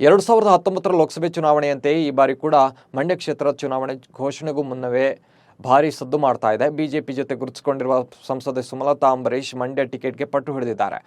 ಎರಡು ಸಾವಿರದ ಹತ್ತೊಂಬತ್ತರ ಲೋಕಸಭೆ ಚುನಾವಣೆಯಂತೆ ಈ ಬಾರಿ ಕೂಡ ಮಂಡ್ಯ ಕ್ಷೇತ್ರ ಚುನಾವಣೆ ಘೋಷಣೆಗೂ ಮುನ್ನವೇ ಭಾರಿ ಸದ್ದು ಮಾಡ್ತಾ ಇದೆ. ಬಿಜೆಪಿ ಜೊತೆ ಗುರುತಿಸಿಕೊಂಡಿರುವ ಸಂಸದೆ ಸುಮಲತಾ ಅಂಬರೀಶ್ ಮಂಡ್ಯ ಟಿಕೆಟ್ಗೆ ಪಟ್ಟು ಹಿಡಿದಿದ್ದಾರೆ.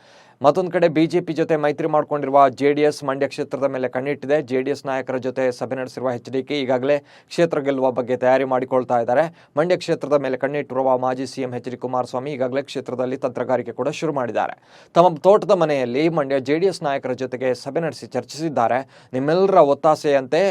ಮತ್ತೊಂದು ಕಡೆ ಬಿಜೆಪಿ ಜೊತೆ ಮೈತ್ರಿ ಮಾಡಿಕೊಂಡಿರುವ ಜೆಡಿಎಸ್ ಮಂಡ್ಯ ಕ್ಷೇತ್ರದ ಮೇಲೆ ಕಣ್ಣಿಟ್ಟಿದೆ. ಜೆಡಿಎಸ್ ನಾಯಕರ ಜೊತೆ ಸಭೆ ನಡೆಸಿರುವ ಎಚ್ ಡಿ ಕೆ ಈಗಾಗಲೇ ಕ್ಷೇತ್ರ ಗೆಲ್ಲುವ ಬಗ್ಗೆ ತಯಾರಿ ಮಾಡಿಕೊಳ್ತಾ ಇದ್ದಾರೆ. ಮಂಡ್ಯ ಕ್ಷೇತ್ರದ ಮೇಲೆ ಕಣ್ಣಿಟ್ಟಿರುವ ಮಾಜಿ ಸಿಎಂ ಎಚ್ ಡಿ ಕುಮಾರಸ್ವಾಮಿ ಈಗಾಗಲೇ ಕ್ಷೇತ್ರದಲ್ಲಿ ತಂತ್ರಗಾರಿಕೆ ಕೂಡ ಶುರು ಮಾಡಿದ್ದಾರೆ. ತಮ್ಮ ತೋಟದ ಮನೆಯಲ್ಲಿ ಮಂಡ್ಯ ಜೆಡಿಎಸ್ ನಾಯಕರ ಜೊತೆಗೆ ಸಭೆ ನಡೆಸಿ ಚರ್ಚಿಸಿದ್ದಾರೆ. ನಿಮ್ಮೆಲ್ಲರ ಒತ್ತಾಸೆಯಂತೆ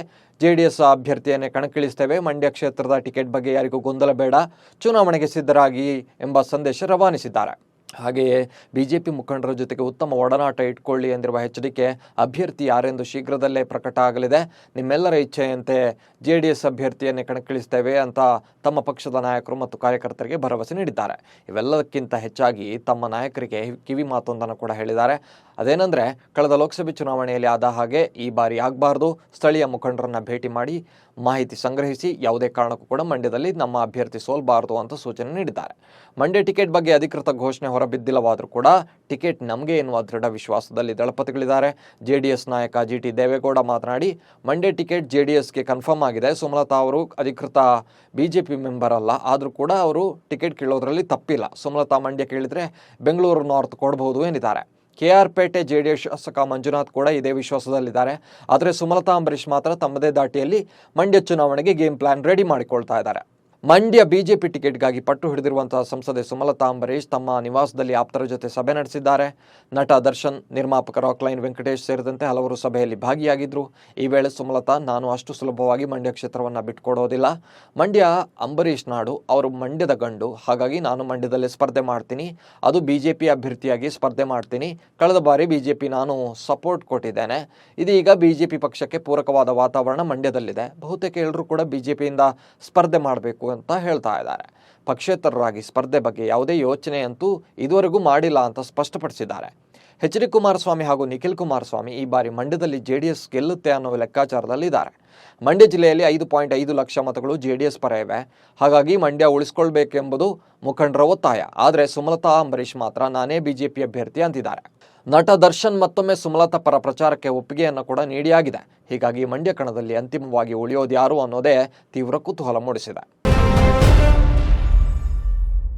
ಜೆಡಿಎಸ್ ಅಭ್ಯರ್ಥಿಯನ್ನೇ ಕಣಕ್ಕಿಳಿಸ್ತೇವೆ. ಮಂಡ್ಯ ಕ್ಷೇತ್ರದ ಟಿಕೆಟ್ ಬಗ್ಗೆ ಯಾರಿಗೂ ಗೊಂದಲ ಬೇಡ. ಚುನಾವಣೆಗೆ ಸಿದ್ಧರಾಗಿ ಎಂಬ ಸಂದೇಶ ರವಾನಿಸಿದ್ದಾರೆ. ಹಾಗೆಯೇ ಬಿಜೆಪಿ ಮುಖಂಡರ ಜೊತೆಗೆ ಉತ್ತಮ ಒಡನಾಟ ಇಟ್ಕೊಳ್ಳಿ ಎಂದಿರುವ ಎಚ್ಚರಿಕೆ ಅಭ್ಯರ್ಥಿ ಯಾರೆಂದು ಶೀಘ್ರದಲ್ಲೇ ಪ್ರಕಟ ಆಗಲಿದೆ. ನಿಮ್ಮೆಲ್ಲರ ಇಚ್ಛೆಯಂತೆ ಜೆ ಡಿ ಎಸ್ ಅಭ್ಯರ್ಥಿಯನ್ನೇ ಕಣಕ್ಕಿಳಿಸ್ತೇವೆ ಅಂತ ತಮ್ಮ ಪಕ್ಷದ ನಾಯಕರು ಮತ್ತು ಕಾರ್ಯಕರ್ತರಿಗೆ ಭರವಸೆ ನೀಡಿದ್ದಾರೆ. ಇವೆಲ್ಲದಕ್ಕಿಂತ ಹೆಚ್ಚಾಗಿ ತಮ್ಮ ನಾಯಕರಿಗೆ ಕಿವಿ ಮಾತೊಂದನ್ನು ಕೂಡ ಹೇಳಿದ್ದಾರೆ. ಅದೇನೆಂದರೆ, ಕಳೆದ ಲೋಕಸಭೆ ಚುನಾವಣೆಯಲ್ಲಿ ಆದ ಹಾಗೆ ಈ ಬಾರಿ ಆಗಬಾರ್ದು. ಸ್ಥಳೀಯ ಮುಖಂಡರನ್ನು ಭೇಟಿ ಮಾಡಿ ಮಾಹಿತಿ ಸಂಗ್ರಹಿಸಿ ಯಾವುದೇ ಕಾರಣಕ್ಕೂ ಕೂಡ ಮಂಡ್ಯದಲ್ಲಿ ನಮ್ಮ ಅಭ್ಯರ್ಥಿ ಸೋಲ್ಬಾರದು ಅಂತ ಸೂಚನೆ ನೀಡಿದ್ದಾರೆ. ಮಂಡ್ಯ ಟಿಕೆಟ್ ಬಗ್ಗೆ ಅಧಿಕೃತ ಘೋಷಣೆ ಹೊರಬಿದ್ದಿಲ್ಲವಾದರೂ ಕೂಡ ಟಿಕೆಟ್ ನಮಗೆ ಎನ್ನುವ ದೃಢ ವಿಶ್ವಾಸದಲ್ಲಿ ದಳಪತಿಗಳಿದ್ದಾರೆ. ಜೆ ಡಿ ಎಸ್ ನಾಯಕ ಜಿ ಟಿ ದೇವೇಗೌಡ ಮಾತನಾಡಿ, ಮಂಡ್ಯ ಟಿಕೆಟ್ ಜೆ ಡಿ ಎಸ್ಗೆ ಕನ್ಫರ್ಮ್ ಆಗಿದೆ. ಸುಮಲತಾ ಅವರು ಅಧಿಕೃತ ಬಿ ಜೆ ಪಿ ಮೆಂಬರ್ ಅಲ್ಲ. ಆದರೂ ಕೂಡ ಅವರು ಟಿಕೆಟ್ ಕೇಳೋದ್ರಲ್ಲಿ ತಪ್ಪಿಲ್ಲ. ಸುಮಲತಾ ಮಂಡ್ಯ ಕೇಳಿದರೆ ಬೆಂಗಳೂರು ನಾರ್ತ್ ಕೊಡಬಹುದು ಎಂದಿದ್ದಾರೆ K R Pete J D S ಶಾಸಕ ಮಂಜುನಾಥ್ ಕೂಡ ಇದೇ ವಿಶ್ವಾಸದಲ್ಲಿದ್ದಾರೆ. ಆದರೆ ಸುಮಲತಾ ಅಂಬರೀಷ್ ಮಾತ್ರ ತಮ್ಮದೇ ದಾಟಿಯಲ್ಲಿ ಮಂಡ್ಯ ಚುನಾವಣೆಗೆ ಗೇಮ್ ಪ್ಲಾನ್ ರೆಡಿ ಮಾಡಿಕೊಳ್ತಾ ಇದ್ದಾರೆ. ಮಂಡ್ಯ ಬಿಜೆಪಿ ಟಿಕೆಟ್ಗಾಗಿ ಪಟ್ಟು ಹಿಡಿದಿರುವಂತಹ ಸಂಸದೆ ಸುಮಲತಾ ಅಂಬರೀಶ್ ತಮ್ಮ ನಿವಾಸದಲ್ಲಿ ಆಪ್ತರ ಜೊತೆ ಸಭೆ ನಡೆಸಿದ್ದಾರೆ. ನಟ ದರ್ಶನ್, ನಿರ್ಮಾಪಕ ರಾಕ್ಲೈನ್ ವೆಂಕಟೇಶ್ ಸೇರಿದಂತೆ ಹಲವರು ಸಭೆಯಲ್ಲಿ ಭಾಗಿಯಾಗಿದ್ದರು ಈ ವೇಳೆ ಸುಮಲತಾ, ನಾನು ಅಷ್ಟು ಸುಲಭವಾಗಿ ಮಂಡ್ಯ ಕ್ಷೇತ್ರವನ್ನು ಬಿಟ್ಕೊಡೋದಿಲ್ಲ. ಮಂಡ್ಯ ಅಂಬರೀಶ್ ನಾಡು, ಅವರು ಮಂಡ್ಯದ ಗಂಡು, ಹಾಗಾಗಿ ನಾನು ಮಂಡ್ಯದಲ್ಲಿ ಸ್ಪರ್ಧೆ ಮಾಡ್ತೀನಿ. ಅದು ಬಿಜೆಪಿ ಅಭ್ಯರ್ಥಿಯಾಗಿ ಸ್ಪರ್ಧೆ ಮಾಡ್ತೀನಿ. ಕಳೆದ ಬಾರಿ ಬಿಜೆಪಿ ನಾನು ಸಪೋರ್ಟ್ ಕೊಟ್ಟಿದ್ದೇನೆ. ಇದೀಗ ಬಿಜೆಪಿ ಪಕ್ಷಕ್ಕೆ ಪೂರಕವಾದ ವಾತಾವರಣ ಮಂಡ್ಯದಲ್ಲಿದೆ. ಬಹುತೇಕ ಎಲ್ಲರೂ ಕೂಡ ಬಿಜೆಪಿಯಿಂದ ಸ್ಪರ್ಧೆ ಮಾಡಬೇಕು ಅಂತ ಹೇಳ್ತಾ ಇದ್ದಾರೆ. ಪಕ್ಷೇತರರಾಗಿ ಸ್ಪರ್ಧೆ ಬಗ್ಗೆ ಯಾವುದೇ ಯೋಚನೆ ಅಂತೂ ಇದುವರೆಗೂ ಮಾಡಿಲ್ಲ ಅಂತ ಸ್ಪಷ್ಟಪಡಿಸಿದ್ದಾರೆ. ಎಚ್ ಡಿ ಕುಮಾರಸ್ವಾಮಿ ಹಾಗೂ ನಿಖಿಲ್ ಕುಮಾರಸ್ವಾಮಿ ಈ ಬಾರಿ ಮಂಡ್ಯದಲ್ಲಿ ಜೆಡಿಎಸ್ ಗೆಲ್ಲುತ್ತೆ ಅನ್ನೋ ಲೆಕ್ಕಾಚಾರದಲ್ಲಿದ್ದಾರೆ. ಮಂಡ್ಯ ಜಿಲ್ಲೆಯಲ್ಲಿ ಐದು ಪಾಯಿಂಟ್ ಐದು ಲಕ್ಷ ಮತಗಳು ಜೆಡಿಎಸ್ ಪರ ಇವೆ. ಹಾಗಾಗಿ ಮಂಡ್ಯ ಉಳಿಸ್ಕೊಳ್ಬೇಕೆಂಬುದು ಮುಖಂಡರ ಒತ್ತಾಯ. ಆದರೆ ಸುಮಲತಾ ಅಂಬರೀಷ್ ಮಾತ್ರ ನಾನೇ ಬಿಜೆಪಿ ಅಭ್ಯರ್ಥಿ ಅಂತಿದ್ದಾರೆ. ನಟ ದರ್ಶನ್ ಮತ್ತೊಮ್ಮೆ ಸುಮಲತಾ ಪರ ಪ್ರಚಾರಕ್ಕೆ ಒಪ್ಪಿಗೆಯನ್ನು ಕೂಡ ನೀಡಿಯಾಗಿದೆ. ಹೀಗಾಗಿ ಮಂಡ್ಯ ಕಣದಲ್ಲಿ ಅಂತಿಮವಾಗಿ ಉಳಿಯೋದು ಯಾರು ಅನ್ನೋದೇ ತೀವ್ರ ಕುತೂಹಲ ಮೂಡಿಸಿದೆ. Thank you